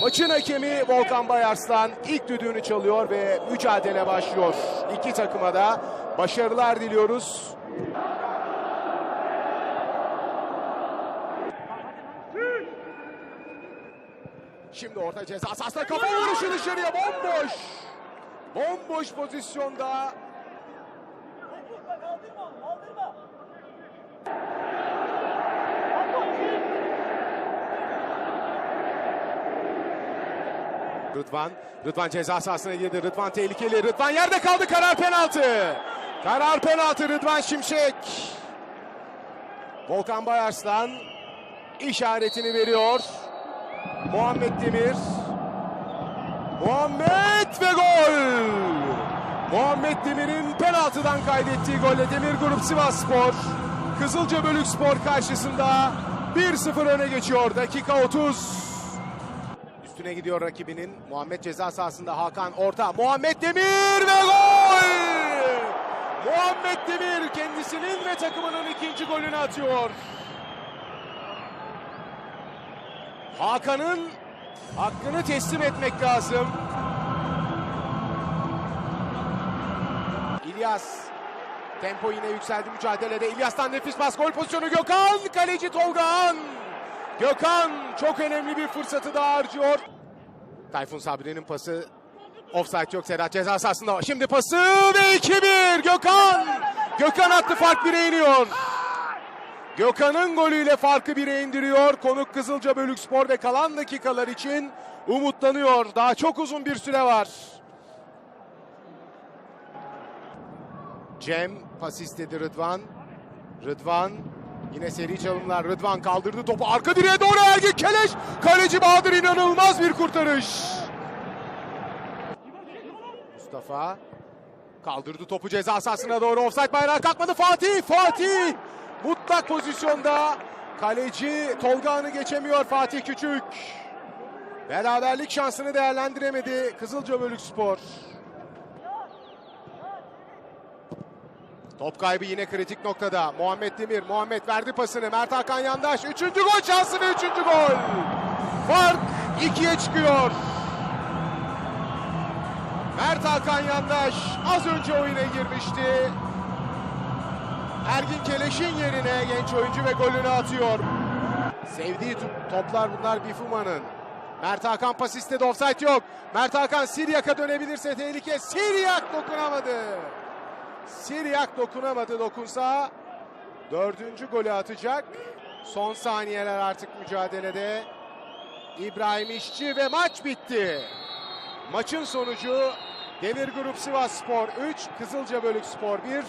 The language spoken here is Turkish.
Maçın hakemi Volkan Bayarslan ilk düdüğünü çalıyor ve mücadele başlıyor. İki takıma da başarılar diliyoruz. Şimdi orta ceza sahasına kafa vuruşu dışarıya bomboş. Bomboş pozisyonda Rıdvan. Rıdvan ceza sahasına girdi. Rıdvan tehlikeli. Rıdvan yerde kaldı. Karar penaltı. Karar penaltı Rıdvan Şimşek. Volkan Bayarslan işaretini veriyor. Muhammed Demir. Muhammed ve gol. Muhammed Demir'in penaltıdan kaydettiği golle Demir Grup Sivasspor Kızılca Bölük Spor karşısında 1-0 öne geçiyor. Dakika 30. Üstüne gidiyor rakibinin. Muhammed ceza sahasında Hakan orta. Muhammed Demir ve gol! Muhammed Demir kendisinin ve takımının ikinci golünü atıyor. Hakan'ın hakkını teslim etmek lazım. İlyas tempo yine yükseldi mücadelede. İlyas'tan nefis pas gol pozisyonu Gökhan. Kaleci Tolgahan. Gökhan çok önemli bir fırsatı daha harcıyor. Tayfun Sabri'nin pası offside yok Sedat ceza sahasında. Şimdi pası ve 2-1 Gökhan. Gökhan attı fark 1'e iniyor. Gökhan'ın golüyle farkı 1'e indiriyor. Konuk Kızılca Bölükspor ve kalan dakikalar için umutlanıyor. Daha çok uzun bir süre var. Cem pas istedi Rıdvan. Rıdvan yine seri çalımlar. Rıdvan kaldırdı topu arka direğe doğru Ergin Keleş. Kaleci Bahadır inanılmaz bir kurtarış. Mustafa kaldırdı topu ceza sahasına doğru. Offside bayrağı kalkmadı. Fatih, Fatih mutlak pozisyonda. Kaleci Tolga'nı geçemiyor Fatih Küçük. Beraberlik şansını değerlendiremedi Kızılca Bölükspor. Top kaybı yine kritik noktada. Muhammed Demir, Muhammed verdi pasını. Mert Hakan Yandaş. Üçüncü gol şansı ve üçüncü gol. Fark ikiye çıkıyor. Mert Hakan Yandaş az önce oyuna girmişti. Ergin Keleş'in yerine genç oyuncu ve golünü atıyor. Sevdiği to- toplar bunlar Bifuma'nın. Mert Hakan pas istedi offside yok. Mert Hakan Siryak'a dönebilirse tehlike. Siryak dokunamadı. Siryak dokunamadı dokunsa dördüncü golü atacak. Son saniyeler artık mücadelede. İbrahim İşçi ve maç bitti. Maçın sonucu Demir Grup Sivas Spor 3, Kızılca Bölük Spor 1.